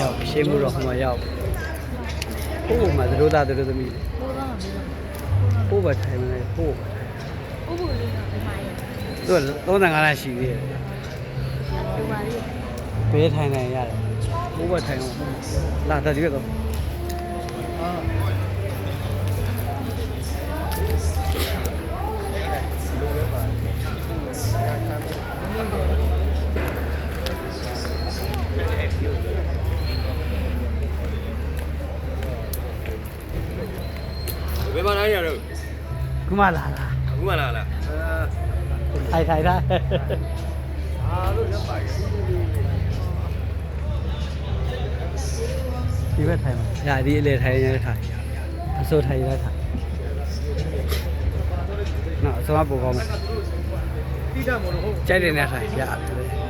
ရောက်ရှင်းမှုတော့ဟိုမှာရောက်ဟိုမှာသူတို့သားသူတို့သမီးပိုးတော့မပြီးတော့ဟိုပဲထိုင်မလဲဟိုပဲဥပ္ပလေးကဒီမှာရသူက35လရှိသေးတယ်ဒီမှာလေးဘေးထိုင်နိုင်ရတယ်ဟိုပဲထိုင်အောင်လာတက်ကြည့်တော့ ဘယ်မှာနိုင်ရတော့ခုမှလာလာအခုမှလာလားထိုင်ထိုင်ထားအာလို့ရပါရဲ့ဒီဘက်ထိုင်မှာညာဒီအလေထိုင်ရထိုင်အစိုးထိုင်ရထိုင်နော်အစိုးကပိုကောင်းမယ်တိတမလို့ဟုတ်ကြိုက်တယ်နဲ့ထိုင်ရတယ်